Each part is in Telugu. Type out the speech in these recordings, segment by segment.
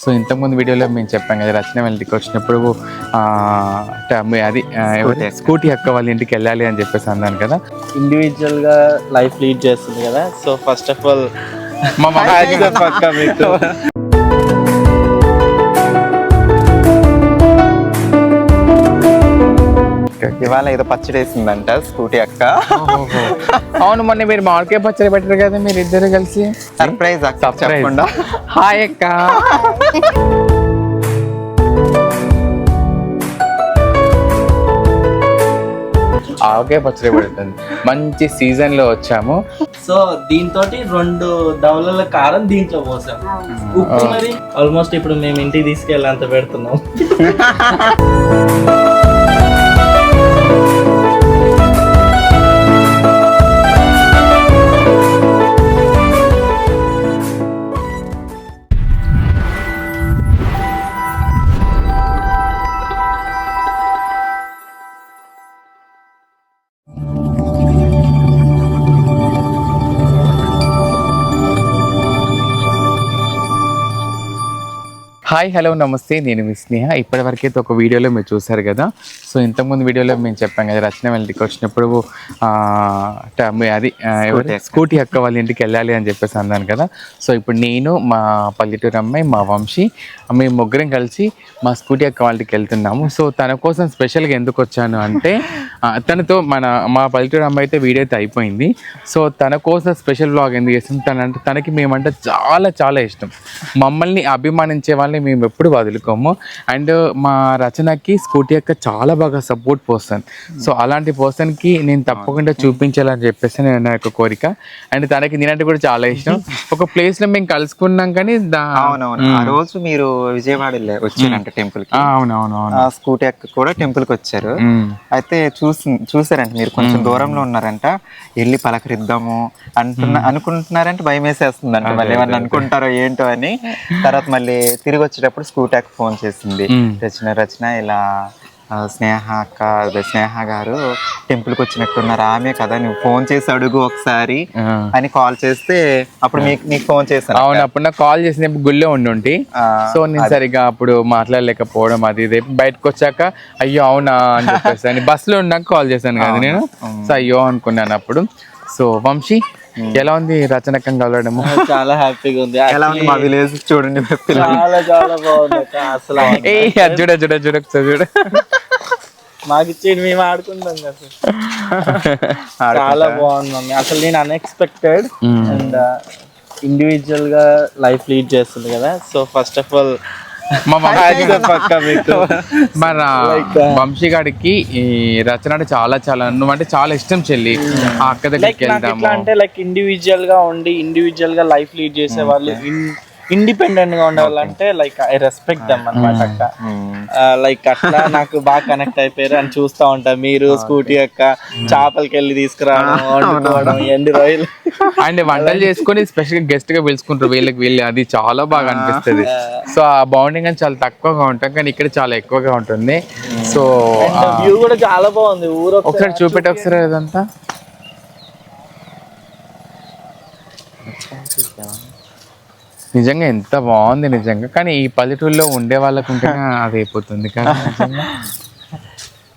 సో ఇంతకుముందు వీడియోలో మేము చెప్పాం కదా రచన వాళ్ళ ఇంటికి వచ్చినప్పుడు అది? స్కూటీ అక్క. వాళ్ళ ఇంటికి వెళ్ళాలి అని చెప్పేసి అన్నాను కదా. ఇండివిజువల్గా లైఫ్ లీడ్ చేస్తుంది కదా. సో ఫస్ట్ ఆఫ్ ఆల్ మా మమ్మీ ఇవాళ ఏదో పచ్చడి వేసిందంట స్కూటీ అక్క. ఓహో. అవును మొన్న మీరు మామిడికాయ పచ్చడి పెట్టారు కదా మీరు ఇద్దరు కలిసి. సర్ప్రైజ్ అక్క. చెప్పకుండా. హాయ్ అక్క. ఆవకాయ పచ్చడి పెడుతుంది మంచి సీజన్లో వచ్చాము. సో దీంతో రెండు డౌలల కారం దీంట్లో పోసాం. ఉప్పు మరి ఆల్మోస్ట్ ఇప్పుడు మేము ఇంటికి తీసుకెళ్ళి అంత పెడుతున్నాం. హాయ్ హలో నమస్తే. నేను మీ స్నేహ. ఇప్పటి వరకైతే ఒక వీడియోలో మీరు చూసారు కదా. సో ఇంతకుముందు వీడియోలో మేము చెప్పాం కదా రచన వాళ్ళ ఇంటికి వచ్చినప్పుడు అది? స్కూటీ అక్క. వాళ్ళ ఇంటికి వెళ్ళాలి అని చెప్పేసి అన్నాను కదా. సో ఇప్పుడు నేను మా పల్లెటూరు అమ్మాయి మా వంశీ మేము ముగ్గురం కలిసి మా స్కూటీ అక్క వాళ్ళ ఇంటికి వెళ్తున్నాము. సో తన కోసం స్పెషల్గా ఎందుకు వచ్చాను అంటే తనతో మన మా పల్లెటూరు అమ్మాయి అయితే వీడియో అయితే అయిపోయింది. సో తన కోసం స్పెషల్ బ్లాగ్ ఎందుకు చేస్తాం తన అంటే తనకి మేమంటే చాలా చాలా ఇష్టం. మమ్మల్ని అభిమానించే వాళ్ళని మేము ఎప్పుడు వదులుకోము. అండ్ మా రచనకి స్కూటీ యొక్క చాలా బాగా సపోర్ట్ పర్సన్. సో అలాంటి పర్సన్కి నేను తప్పకుండా చూపించాలని చెప్పేసి నేను నా యొక్క కోరిక. అండ్ తనకి నేనంటే కూడా చాలా ఇష్టం. ఒక ప్లేస్లో మేము కలుసుకున్నాం కానీ అవునవును. ఆ రోజు మీరు విజయవాడ వచ్చారంట టెంపుల్ స్కూటీ అక్క కూడా టెంపుల్కి వచ్చారు. అయితే చూసి చూసారంట మీరు కొంచెం దూరంలో ఉన్నారంట. వెళ్ళి పలకరిద్దాము అంటున్న అనుకుంటున్నారంటే భయం వేసేస్తుందంట మళ్ళీ ఏమన్నా అనుకుంటారో ఏంటో అని. తర్వాత మళ్ళీ తిరిగి వచ్చేటప్పుడు స్కూటీ అక్క ఫోన్ చేసింది. రచన రచన ఇలా స్నేహ అక్క అదే స్నేహ గారు టెంపుల్కి వచ్చినట్టున్నారు. ఆమె కదా నువ్వు ఫోన్ చేసి అడుగు ఒకసారి. అని కాల్ చేస్తే అప్పుడు మీకు నీకు ఫోన్ చేశాను అవును అప్పుడు నాకు కాల్ చేసినప్పుడు గుళ్ళో ఉండుంటి సో నేను సరిగా అప్పుడు మాట్లాడలేకపోవడం అది ఇది. బయటకు వచ్చాక అయ్యో అవునా అని చెప్పేసి అని బస్సులో ఉన్నాక కాల్ చేశాను కదా నేను. సో అయ్యో అనుకున్నాను అప్పుడు. సో వంశీ ఎలా ఉంది రచనకం కలవడము? చాలా హ్యాపీగా ఉంది. ఎలా ఉంది మా విలేజ్? చూడండి చాలా చాలా బాగుంది. అసలు ఏ చూడ చూడ చూడ చూడ. మాకు ఇచ్చేది మేము ఆడుకుంటాం కదా. చాలా బాగుంది మమ్మీ. అసలు నేను అన్ఎక్స్పెక్టెడ్ అండ్ ఇండివిజువల్గా లైఫ్ లీడ్ చేస్తుంది కదా. సో ఫస్ట్ ఆఫ్ ఆల్ మా మన వంశీ గారికి ఈ రచన అంటే చాలా చాలా నువ్వంటే చాలా ఇష్టం చెల్లి. ఆ అక్క దగ్గరికి వెళ్దాము. అంటే లైక్ ఇండివిజువల్గా ఉండి ఇండివిజువల్గా లైఫ్ లీడ్ చేసే వాళ్ళు ఇండిపెండెంట్గా ఉండే వాళ్ళు అంటే లైక్ ఐ రెస్పెక్ట్ దమ్ అనమాట అక్క. లైక్ అట్లా నాకు బాగా కనెక్ట్ అయిపోయారు. అని చూస్తా ఉంటా. మీరు స్కూటీ యొక్క చేపలకి వెళ్ళి తీసుకురావడం వండుకోవడం ఎండి రొయ్యలు అండ్ వంటలు చేసుకొని స్పెషల్ గెస్ట్గా పిలుచుకుంటారు వీళ్ళకి వీళ్ళు. అది చాలా బాగా అనిపిస్తుంది. సో ఆ బాండింగ్ అని చాలా తక్కువగా ఉంటాం. కానీ ఇక్కడ చాలా ఎక్కువగా ఉంటుంది. సో వ్యూ కూడా చాలా బాగుంది. ఊరు ఒకసారి చూపెట్టి ఒకసారి అదంతా. నిజంగా ఎంత బాగుంది నిజంగా. కానీ ఈ పల్లెటూరులో ఉండే వాళ్ళకు అది అయిపోతుంది కానీ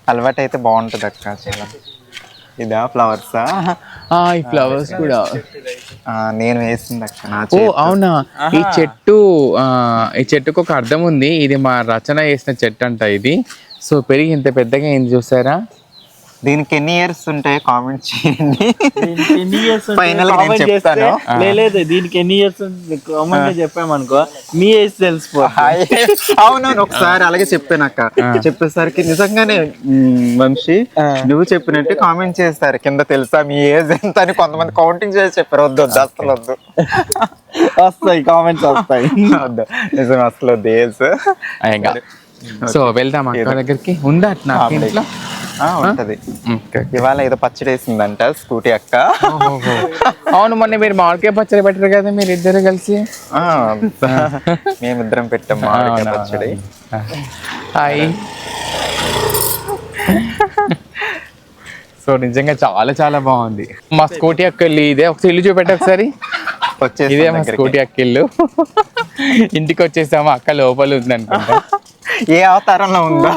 అలవాటు అయితే బాగుంటది అక్క చాలా. ఇదా ఫ్లవర్సా? ఈ ఫ్లవర్స్ కూడా. నేను వేసింది అక్క ఓ అవునా? ఈ చెట్టు ఈ చెట్టుకు ఒక అర్థం ఉంది ఇది మా రచన చేసిన చెట్టు అంట ఇది. సో పెరిగి ఇంత పెద్దగా ఏంది చూసారా? దీనికి ఎన్ని ఇయర్స్ ఉంటాయో కామెంట్ చేయండి. ఎన్ని ఇయర్స్గా నేను చెప్తాను. లేదు దీనికి ఎన్ని ఇయర్స్ కామన్గా చెప్పామనుకో మీ ఏజ్ తెలిసిపో అవునవును ఒకసారి అలాగే చెప్పాను అక్క. చెప్పేసరికి నిజంగానే మ్, వంశీ నువ్వు చెప్పినట్టు కామెంట్ చేస్తారు. కింద తెలుసా మీ ఏజ్ ఎంత అని కొంతమంది కౌంటింగ్ చేసి చెప్పారు. వద్దు వద్దు అసలు వద్దు. వస్తాయి కామెంట్స్ వస్తాయి. వద్దు. నిజం అసలు వద్దు ఏజ్ సో వెళ్దాం అక్క దగ్గరికి. ఉందా ఇంట్లో? ఉంటది. ఇవాళ ఏదో పచ్చడి వేసిందంట స్కూటీ అక్క. అవును మొన్న మీరు మామిడికాయ పచ్చడి పెట్టారు కదా మీరు ఇద్దరు కలిసి. మేమిద్దరం పెట్టాం మామిడికాయ పచ్చడి. హాయ్. సో నిజంగా చాలా చాలా బాగుంది. మా స్కూటీ అక్క ఇల్లు ఇదే. ఒకసారి ఇల్లు చూపెట్టి ఒకసారి. ఇదే మా. స్కూటీ అక్క ఇల్లు. ఇంటికి వచ్చేసాము అక్క లోపల ఉంది అనుకుంటా ఏ అవతారంలో ఉందో.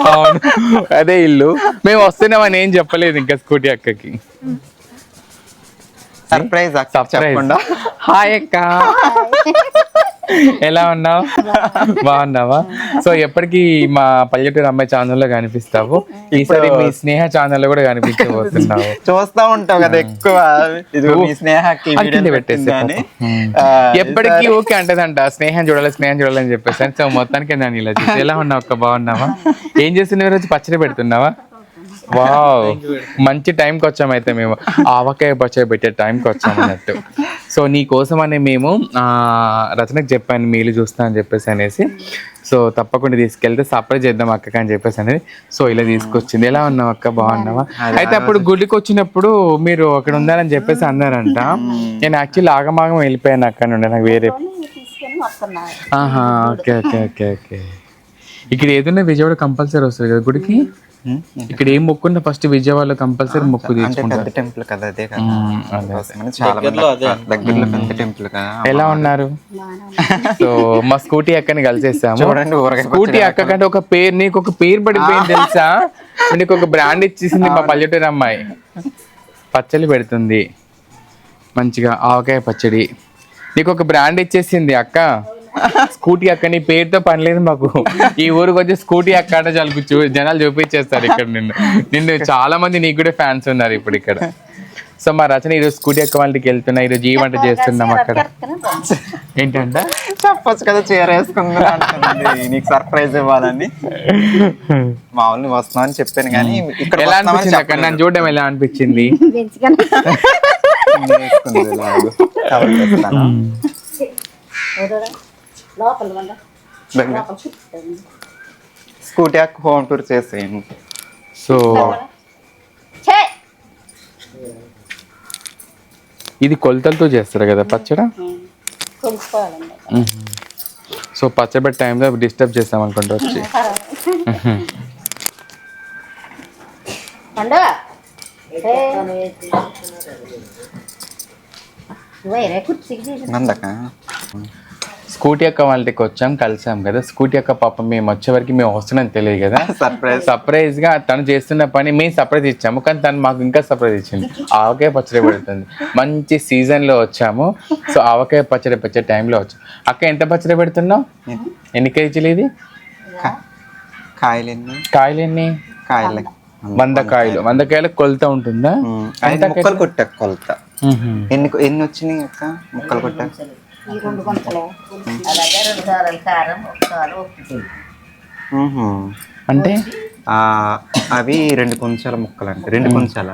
అదే ఇల్లు. మేము వస్తున్నామని ఏం చెప్పలేదు ఇంకా స్కూటీ అక్కకి. సర్ప్రైజ్ చెప్పకుండా. హాయ్ అక్క. ఎలా ఉన్నావు? బాగున్నావా? సో ఎప్పటికీ మా పల్లెటూరు అమ్మాయి ఛానల్లో కనిపిస్తావు. ఈసారి మీ స్నేహ ఛానల్లో కూడా కనిపించబోతున్నావు. చూస్తా ఉంటావు కదా ఎక్కువ. ఇది మీ స్నేహకి పెట్టేసి ఎప్పటికీ ఓకే అంటదంట స్నేహం చూడాలి స్నేహం చూడాలని చెప్పేసి. సో మొత్తానికి నేను ఇలా చూసి. ఎలా ఉన్నావు అక్క? బాగున్నావా? ఏం చేస్తున్నావు ఈరోజు? పచ్చడి పెడుతున్నావా? వావ్. మంచి టైంకి వచ్చాము అయితే మేము. ఆవకాయ పచ్చడి పెట్టే టైంకి వచ్చాము అన్నట్టు. సో నీ కోసం అని మేము ఆ, రచనకు చెప్పాను మీలు చూస్తా అని చెప్పేసి అనేసి. సో తప్పకుండా తీసుకెళ్తే సర్ప్రైజ్ చేద్దాం అక్కకి అని చెప్పేసి అనేది. సో ఇలా తీసుకొచ్చింది. ఎలా ఉన్నావు అక్క? బాగున్నావా? అయితే అప్పుడు గుడికి వచ్చినప్పుడు మీరు అక్కడ ఉండాలని చెప్పేసి అన్నారంట. నేను యాక్చువల్లీ ఆగమాగం వెళ్ళిపోయాను అక్కడ నుండి. నాకు వేరే ఆహా ఓకే ఓకే ఓకే ఓకే. ఇక్కడ ఏదైనా విజయవాడ కంపల్సరీ వస్తుంది కదా గుడికి? ఇక్కడ ఏం మొక్కున్నా ఫస్ట్ విజయవాడలో కంపల్సరీ మొక్కు అంటే తీసుకుంటారు పెద్ద టెంపుల్ కదా అదే మంది వస్తారు. దగ్గరలో పెద్ద టెంపుల్ కదా. ఎలా ఉన్నారు? సో మా స్కూటీ అక్కని కలిసేసాము. చూడండి స్కూటీ అక్క కంటే ఒక పేరు నీకు ఒక పేరు పడిపోయింది తెలుసా? నీకు ఒక బ్రాండ్ ఇచ్చేసింది మా పల్లెటూరు అమ్మాయి. పచ్చడి పెడుతుంది. మంచిగా ఆవకాయ పచ్చడి. నీకు ఒక బ్రాండ్ ఇచ్చేసింది అక్క. స్కూటీ అక్క నీ పేరుతో పని లేదు మాకు. ఈ ఊరికి వచ్చి స్కూటీ అక్క అంటే చాలు జనాలు చూపించేస్తారు ఇక్కడ నిన్ను. నిన్ను చాలా మంది నీకు కూడా ఫ్యాన్స్ ఉన్నారు ఇప్పుడు ఇక్కడ. సో మా రచన ఈరోజు స్కూటీ అక్క వాళ్ళకి వెళ్తున్నా ఈరోజు ఈ వంట చేస్తున్నాం అక్కడ. ఏంటంట? చెప్పొచ్చు కదా చీర వేసుకుంది. నీకు సర్ప్రైజ్ ఇవ్వాలని. మామూలు వస్తున్నాం అని చెప్పాను కానీ ఇక్కడ ఎలా అనిపించింది అక్కడ నన్ను చూడడం ఎలా అనిపించింది? లోపల వంద స్కూటీ అక్క హోమ్ టూర్ చేసేయండి. సో ఛే! ఇది కొలతలతో చేస్తారు కదా పచ్చడ? కొలుసుకోవాలండి. సో పచ్చబెట్టే టైంలో డిస్టర్బ్ చేస్తాం అనుకుంటూ వచ్చి. పండు! వేరే కుర్చీకి తీసి నందక? స్కూటీ అక్క వాళ్ళకి వచ్చాం కలిసాం కదా. స్కూటీ అక్క పాపం మేము వచ్చే వరకు మేము వస్తున్నాం తెలియదు కదా. సర్ప్రైజ్ సర్ప్రైజ్గా తను చేస్తున్న పని మేము సర్ప్రైజ్ ఇచ్చాము. కానీ తను మాకు ఇంకా సర్ప్రైజ్ ఇచ్చింది. ఆవకాయ పచ్చడి పెడుతుంది మంచి సీజన్లో వచ్చాము. సో ఆవకాయ పచ్చడి పెట్టే టైంలో వచ్చాం. అక్క ఎంత పచ్చడి పెడుతున్నావు? ఎన్ని కేజీలు ఇది? కాయలు ఎన్ని కాయలు ఎన్ని కాయలు వంద కాయలు. వంద కాయలు కొలత ఉంటుందా? కొలత. ఎన్ని ఎన్ని వచ్చినాయి అక్క? ముక్కలు కొట్టా? ఈ రెండు గుంటలే అలాగే రెండు సార్లు కారం ఒక సారు ఉప్పు అంటే? ఆ, అవి రెండు కొంచెల ముక్కలు అంట రెండు కొంచెల.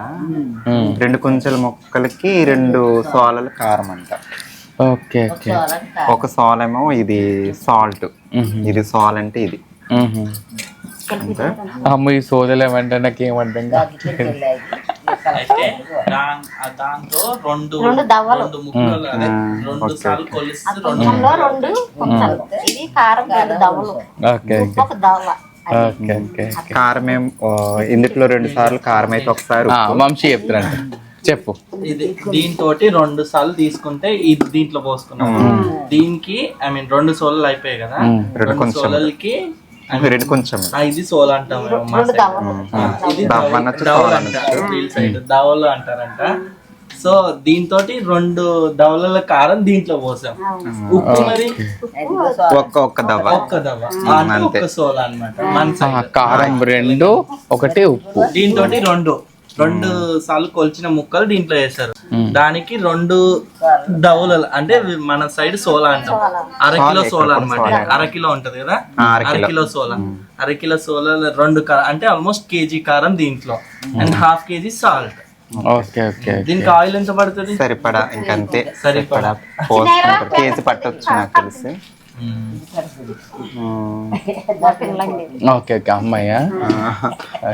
రెండు కొంచెల ముక్కలకి రెండు సోలలు కారం అంట. Okay okay. ఒక సోలేమో ఇది సాల్ట్. ఇది సాల్ అంటే ఇది. మ్మ్. అమ్మ ఈ సోదలు ఏమంటే నాకు ఏమంటాం అయితే దాంతో రెండు రెండు దవ్వలు. రెండు ముక్కలు అదే రెండు సార్లు ఇది కారం రెండు దవ్వలు. ఒక దవ్వ. కారం ఏం ఇందుట్లో రెండు సార్లు కారం అయితే ఒకసారి వంశీ చెప్తారంట చెప్పు. ఇది దీంతో రెండు సార్లు తీసుకుంటే ఇది దీంట్లో పోసుకున్నాం దీనికి ఐ మీన్ రెండు సోలలు అయిపోయాయి కదా. రెండు. సోలలకి రెండు కొంచెం. ఆ, ఇది సోల్ అంటాం మేము మా రెండు side. దవ్వలు ఆ, ఇది దవ్వ దవలు అనొచ్చు, దవలు సోల్ అంటారు వీళ్ళ side దవలు అంటారంట. సో దీంతో రెండు దవలల కారం దీంట్లో పోసాం. ఉప్పు మరి? ఒక్క ఒక్క దవ్వ ఒక్క దవ్వ అంటే ఒక్క సోల్ అన్నమాట మన side. కారం రెండు ఒకటే ఉప్పు. దీంతో రెండు. రెండు సార్లు కొలిచిన ముక్కలు దీంట్లో వేస్తారు దానికి రెండు దవులలు అంటే మన సైడ్ సోలా అంటాం. అరకిలో సోలా అన్నమాట. అరకిలో ఉంటది కదా? అరకిలో. సోలా. అరకిలో సోలా రెండు అంటే ఆల్మోస్ట్ కేజీ కారం దీంట్లో. And half KG salt. Okay okay దీనికి ఆయిల్ ఎంత పడుతుంది? సరిపడా ఇంకంతే. సరిపడా. కేజీ పట్టొచ్చు నాకు తెలిసి. ఓకే ఓకే అమ్మాయ్యా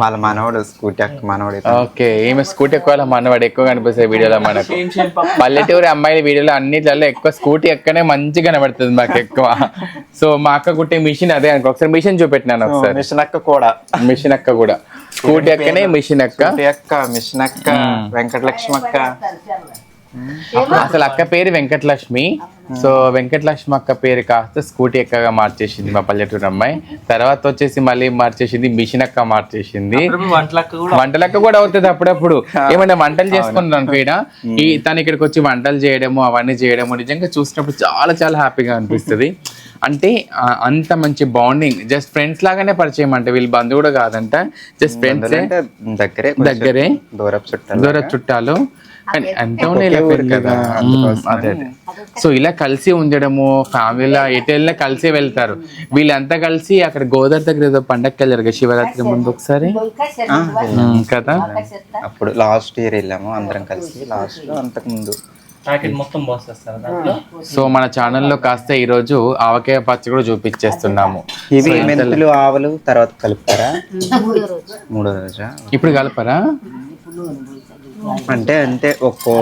వాళ్ళ మనవడు స్కూటీ అక్క మనవడు ఓకే ఈమె స్కూటీ ఎక్కువ మనవాడు ఎక్కువ కనిపిస్తాయి వీడియోలో మనకు. పల్లెటూరు అమ్మాయిల వీడియోలో అన్నిట్లలో ఎక్కువ స్కూటీ ఎక్కనే మంచిగా కనబడుతుంది మాకు ఎక్కువ. సో మా అక్క కుట్టే మిషన్ అదే అనుకో. ఒకసారి మిషన్ చూపెట్టినాను ఒకసారి. మిషన్ అక్క కూడా. మిషన్ అక్క కూడా. స్కూటీ ఎక్కనే మిషన్ అక్క. అక్క మిషన్ అక్క వెంకటలక్ష్మి అక్క. అసలు అక్క పేరు వెంకటలక్ష్మి. సో వెంకటలక్ష్మి అక్క పేరు కాస్త స్కూటీ ఎక్కగా మార్చేసింది మా పల్లెటూరు అమ్మాయి. తర్వాత వచ్చేసి మళ్ళీ మార్చేసింది మిషన్ అక్క మార్చేసింది. వంటలక్క కూడా అవుతుంది అప్పుడప్పుడు. ఏమైనా వంటలు చేసుకున్నాను అనుకో ఈ తను ఇక్కడికి వచ్చి వంటలు చేయడము అవన్నీ చేయడము నిజంగా చూసినప్పుడు చాలా చాలా హ్యాపీగా అనిపిస్తుంది. అంటే అంత మంచి బాండింగ్ జస్ట్ ఫ్రెండ్స్ లాగానే పరిచయం అంటే వీళ్ళు బంధు కూడా కాదంట జస్ట్ ఫ్రెండ్స్ దగ్గరే దగ్గరే. దూరపు చుట్టాలు దూర చుట్టాలు. కదా అదే అదే. సో ఇలా కలిసి ఉండడము ఫ్యామిలీలో ఎటు వెళ్ళినా కలిసి వెళ్తారు. వీళ్ళంతా కలిసి అక్కడ గోదావరి దగ్గర ఏదో పండగకి వెళ్ళారు కదా శివరాత్రి ముందు ఒకసారి? కదా? అప్పుడు లాస్ట్ ఇయర్ వెళ్ళాము అందరం కలిసి లాస్ట్లో అంతకు ముందు. సో మన ఛానల్లో కాస్త ఈ రోజు ఆవకాయ పచ్చ కూడా చూపించేస్తున్నాము. ఇవి మెంతులు ఆవులు తర్వాత కలుపుతారా? మూడో రోజా. ఇప్పుడు కలపరా? అంటే అంటే ఒక్కో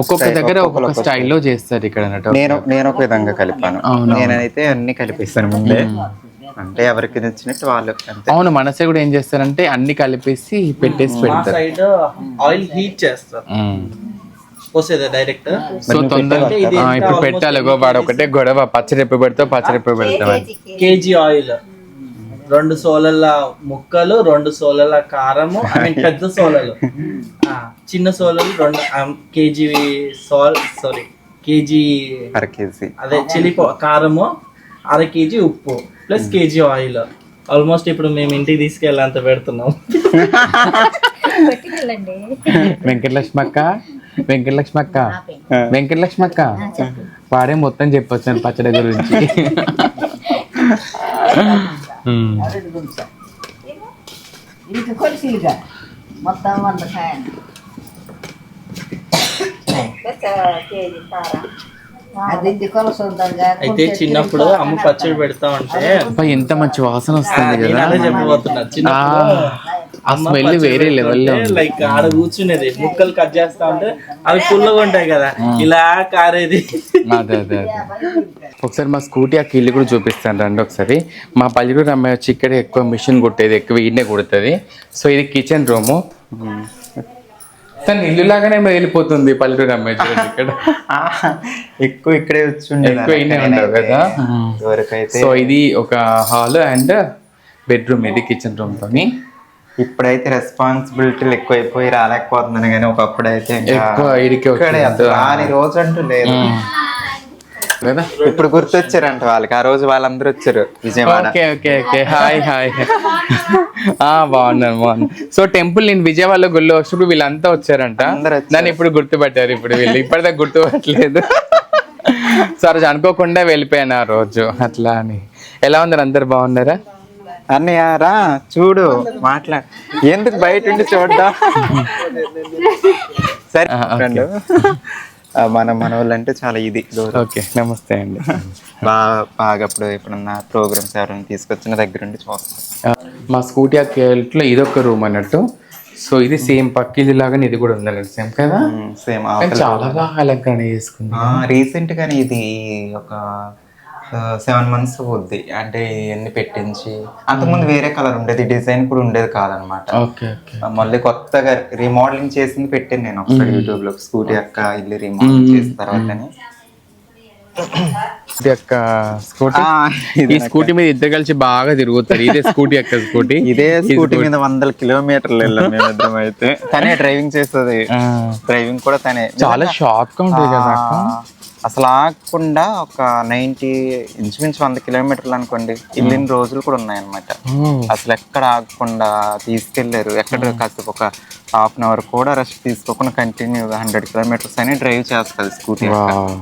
ఒక్కొక్క దగ్గర ఒక్కొక్క స్టైల్లో చేస్తారు ఇక్కడ నేను నేను ఒక విధంగా కలిపాను. నేనైతే అన్ని కలిపిస్తాను ముందే. అంటే ఎవరికి నచ్చినట్టు వాళ్ళు అవును మనసే కూడా ఏం చేస్తారంటే అన్ని కలిపేసి పెట్టేసి పెడతారు. సైడ్ ఆయిల్ హీట్ చేస్తారు. మ్మ్. పోసేదా డైరెక్ట్ సో తొందరగా ఆ, ఇప్పుడు పెట్టాలి గో వాడు ఒకటే గొడవ పచ్చడి ఎప్పుడు పెడతావు పచ్చడి ఎప్పుడు పెడతావు. కేజీ ఆయిల్ రెండు సోలల ముక్కలు రెండు సోలల కారము ఐ మీన్ పెద్ద సోలలు. ఆ, చిన్న సోలలు రెండు కేజీ సాల్ సారీ కేజీ అర కేజీ. అదే చిల్లీ పౌ- కారము అర కేజీ ఉప్పు ప్లస్ కేజీ ఆయిల్. ఆల్మోస్ట్ ఇప్పుడు మేము ఇంటికి తీసుకెళ్ళేంత పెడుతున్నాం. వెంకటలక్ష్మి అక్క వెంకటలక్ష్మి అక్క వెంకటలక్ష్మి అక్క వాడే మొత్తం చెప్పొచ్చు పచ్చడి గురించి. మ్మ్. ఇంటి కొలిసిలుగా. మొత్తం వంద కాయలు. అయితే చిన్నప్పుడు అమ్మ పచ్చడి పెడతా ఉంటే అబ్బా, ఎంత మంచి వాసన వస్తుంది కదా. చెప్పబోతున్నా. చిన్నప్పుడు ఆ స్మెల్ వేరే లెవెల్లో లైక్ ఆడ కూర్చునేది. ముక్కలు కట్ చేస్తా ఉంటే అవి పుల్లగా ఉంటాయి కదా. ఇలా కారేది. అదే అదే అదే. ఒకసారి మా స్కూటీ ఆ ఇల్లు కూడా చూపిస్తాను రండి ఒకసారి. మా పల్లెటూరు అమ్మాయి వచ్చి ఇక్కడ ఎక్కువ మిషన్ కుట్టేది ఎక్కువ ఈడనే కుడుతుంది. సో ఇది కిచెన్ రూము తను ఇల్లు లాగానే వెళ్ళిపోతుంది పల్లెటూరు అమ్మాయి చూడండి ఇక్కడ. ఎక్కువ ఇక్కడే వచ్చి ఎక్కువ ఈయనే ఉండవు కదా. సో ఇది ఒక హాల్ అండ్ బెడ్రూమ్ ఇది కిచెన్ రూమ్ తోని. ఇప్పుడైతే రెస్పాన్సిబిలిటీలు ఎక్కువైపోయి రాలేకపోతున్నాను కానీ ఒకప్పుడు అయితే ఇక్కడే రాని రోజు అంటూ లేదు. ఇప్పుడు గుర్తొచ్చారంట వాళ్ళకి ఆ రోజు వాళ్ళందరూ వచ్చారు Vijayawada. Okay okay okay. Hi hi. ఆ బాగున్నాను బాగున్నాను. సో టెంపుల్ నేను విజయవాడలో గుళ్ళో వచ్చినప్పుడు వీళ్ళంతా వచ్చారంట. నన్ను ఇప్పుడు గుర్తుపట్టారు ఇప్పుడు వీళ్ళు. ఇప్పటిదాకా గుర్తుపట్టలేదు. సో ఆ రోజు అనుకోకుండా వెళ్ళిపోయాను ఆ రోజు. అట్లా అని. ఎలా ఉన్నారు అందరు? బాగున్నారా? అన్నయ్య రా చూడు మాట్లా ఎందుకు బయట ఉండి చూడ్డా? సరే మన మన వాళ్ళంటే చాలా ఇది ఓకే. నమస్తే అండి. బాగా బాగా అప్పుడు ఎప్పుడన్నా ప్రోగ్రామ్స్ ఎవరైనా తీసుకొచ్చిన దగ్గర ఉండి చూస్తాం మా స్కూటీ అక్కేట్లో ఇది ఒక రూమ్ అన్నట్టు. సో ఇది సేమ్ పక్కిది లాగానే ఇది కూడా ఉందన్నట్టు. సేమ్ కదా? సేమ్ చాలా బాగా అలంకరణ చేసుకుంది రీసెంట్ గానే ఇది ఒక సెవెన్ మంత్స్ అవుద్ది అంటే ఇవన్నీ పెట్టించి అంతకుముందు వేరే కలర్ ఉండేది డిజైన్ కూడా ఉండేది కాదనమాట. మళ్ళీ కొత్తగా రీమోడలింగ్ చేసింది పెట్టాను నేను ఒకసారి యూట్యూబ్లో స్కూటీ అక్క ఇల్లు రీమోడలింగ్ చేసిన తర్వాతనే. ఇది యొక్క స్కూటీ ఈ స్కూటీ మీద ఇద్దరు కలిసి బాగా తిరుగుతారు. ఇదే స్కూటీ యొక్క స్కూటీ ఇదే స్కూటీ మీద వందల కిలోమీటర్లు వెళ్ళాం మేమిద్దరం అయితే. తనే డ్రైవింగ్ చేస్తుంది. డ్రైవింగ్ కూడా తనే. చాలా షార్ప్గా ఉంటుంది కదా అసలు ఆగకుండా ఒక నైన్టీ ఇంచుమించు వంద కిలోమీటర్లు అనుకోండి వెళ్ళిన రోజులు కూడా ఉన్నాయన్నమాట. అసలు ఎక్కడ ఆగకుండా తీసుకెళ్ళారు ఎక్కడ కాసేపు ఒక హాఫ్ అన్ అవర్ కూడా రెస్ట్ తీసుకోకుండా కంటిన్యూగా హండ్రెడ్ కిలోమీటర్స్ అని డ్రైవ్ చేస్తుంది స్కూటీ వావ్.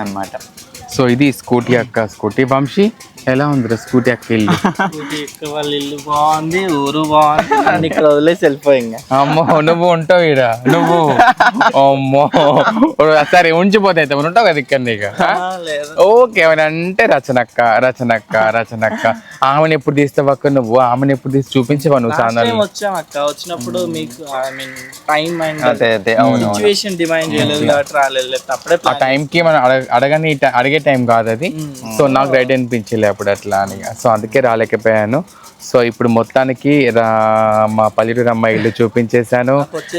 అన్నమాట. సో ఇది స్కూటీ అక్క స్కూటీ వంశీ ఎలా ఉంది స్కూటీ అక్క ఇల్లు? వాళ్ళ ఇల్లు బాగుంది ఊరు బాగుంది. అన్ని ఇక్కడ వదిలేసి వెళ్ళిపోయి ఇంకా. అమ్మో నువ్వు ఉంటావు ఈడ. నువ్వు. అమ్మో. సరే ఉంచిపోతాయి నువ్వు ఉంటావు కదా ఇక్కడ నీకు? ఓకే ఏమైనా అంటే రచనక్క రచనక్క రచనక్క. ఆమెను ఎప్పుడు తీస్తావు అక్క నువ్వు? ఆమెను ఎప్పుడు తీసి చూపించవా నువ్వు టైం వచ్చాం అక్క. వచ్చినప్పుడు మీకు ఐ మీన్ టైం అండ్ అదే అదే సిచ్యువేషన్ డిమాండ్ చేయలేదు కాబట్టి రాలేదు. లేకపోతే అప్పుడే ఆ టైంకి మనం అడగ అడగని అడిగే టైం కాదు అది. సో నాకు రైట్ అనిపించలే అప్పుడు అట్లా అని. సో అందుకే రాలేకపోయాను. సో ఇప్పుడు మొత్తానికి రా- మా పల్లెటూరు అమ్మాయి ఇల్లు చూపించేశాను.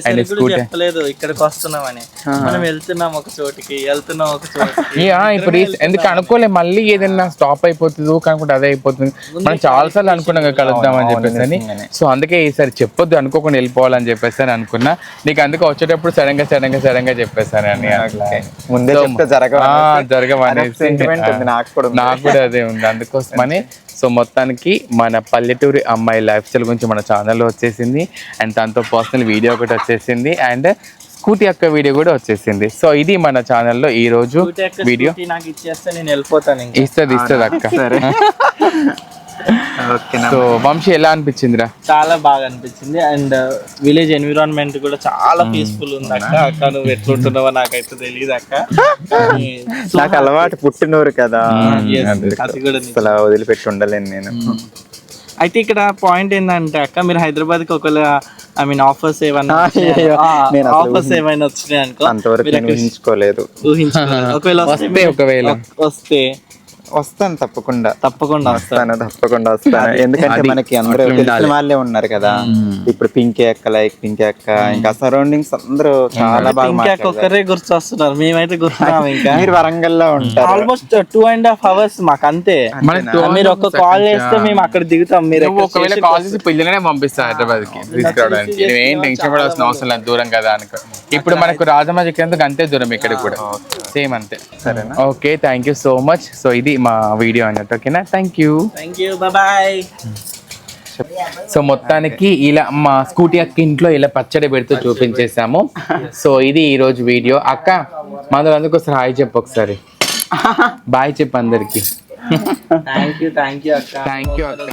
అండ్ స్కూటీ చెప్పలేదు ఇక్కడికి వస్తున్నామని. మనం వెళ్తున్నాం ఒక చోటికి వెళ్తున్నాం ఒక చోటికి. యా ఇప్పుడు ఎందుకు అనుకోలే మళ్ళీ ఏదైనా స్టాప్ అయిపోతుందో కనుకుంటే అదే అయిపోతుంది. మనం చాలా సార్లు అనుకున్నాం కలుద్దాం అని చెప్పేసి అని. సో అందుకే ఈసారి చెప్పొద్దు అనుకోకుండా వెళ్ళిపోవాలని చెప్పేసి అని అనుకున్నా. నీకు అందుకే వచ్చేటప్పుడు సడన్గా సడన్గా సడన్గా చెప్పేసాను అని అట్లా. ముందే ఉంది. నాకు కూడా అదే ఉంది అందుకోసమని సో మొత్తానికి మన పల్లెటూరి అమ్మాయి లైఫ్ స్టైల్ గురించి మన ఛానల్లో వచ్చేసింది. అండ్ దాంతో పర్సనల్ వీడియో ఒకటి వచ్చేసింది. అండ్ స్కూటీ యొక్క వీడియో కూడా వచ్చేసింది. సో ఇది మన ఛానల్లో ఈ రోజు వీడియో స్కూటీ నాకు ఇచ్చేస్తే నేను వెళ్ళిపోతాను ఇంకా. ఇస్తుంది ఇస్తుంది అక్క. సరే. సో వంశీ ఎలా అనిపించిందిరా? చాలా బాగా అనిపించింది. అండ్ విలేజ్ ఎన్విరాన్మెంట్ కూడా చాలా పీస్ఫుల్ ఉంది అక్క. అక్క నువ్వు ఎట్లుంటున్నావో నాకైతే తెలియదు అక్క. నాకు అలవాటు పుట్టినూరు కదా. అది. కూడా. అసలు వదిలిపెట్టి ఉండలేను నేను. అయితే ఇక్కడ పాయింట్ ఏంటంటే అక్క మీరు హైదరాబాద్కి ఒకవేళ ఐ మీన్ ఆఫర్స్ ఏమైనా ఆఫర్స్ ఏమైనా వచ్చినాయి అనుకో అంతవరకు ఊహించుకోలేదు. ఊహించుకోలేదు. ఒకవేళ వస్తే ఒకవేళ. వస్తే వస్తాను తప్పకుండా. తప్పకుండా వస్తాను. తప్పకుండా వస్తాను. ఎందుకంటే మనకి అందరూ తెలిసిన వాళ్ళే ఉన్నారు కదా. ఇప్పుడు పింకీ అక్క లైక్ పింకీ అక్క ఇంకా సరౌండింగ్స్ అందరూ చాలా బాగా. ఒక్కరే గుర్తొస్తున్నారు. మేమైతే గుర్తున్నాం ఇంకా. మీరు వరంగల్లో ఉంటారు. Almost two and half hours మాకు అంతే. మీరు ఒక కాల్ చేస్తే మేము అక్కడ దిగుతాం. మీరు ఒకవేళ కాల్ చేసి పిల్లలనే పంపిస్తా హైదరాబాద్కి తీసుకురావడానికి. ఏం టెన్షన్ పడాల్సిన అవసరం లేదు దూరం కదా అనుకో. ఇప్పుడు మనకు రాజమాజ అంతే దూరం ఇక్కడ కూడా? సేమ్ అంతే. సరేనా? Okay thank you so much so ఇది మా వీడియో అన్నట్టు ఓకేనా? Thank you thank you bye so మొత్తానికి ఇలా మా స్కూటీ అక్క ఇంట్లో ఇలా పచ్చడి పెడుతూ చూపించేసాము సో ఇది ఈ రోజు వీడియో. అక్క మాధవ్ అందుకు ఒకసారి హాయ్ చెప్పు ఒకసారి. బాయ్ చెప్పు అందరికి. థ్యాంక్ యూ థ్యాంక్ యూ అక్క. థ్యాంక్ యూ అక్క.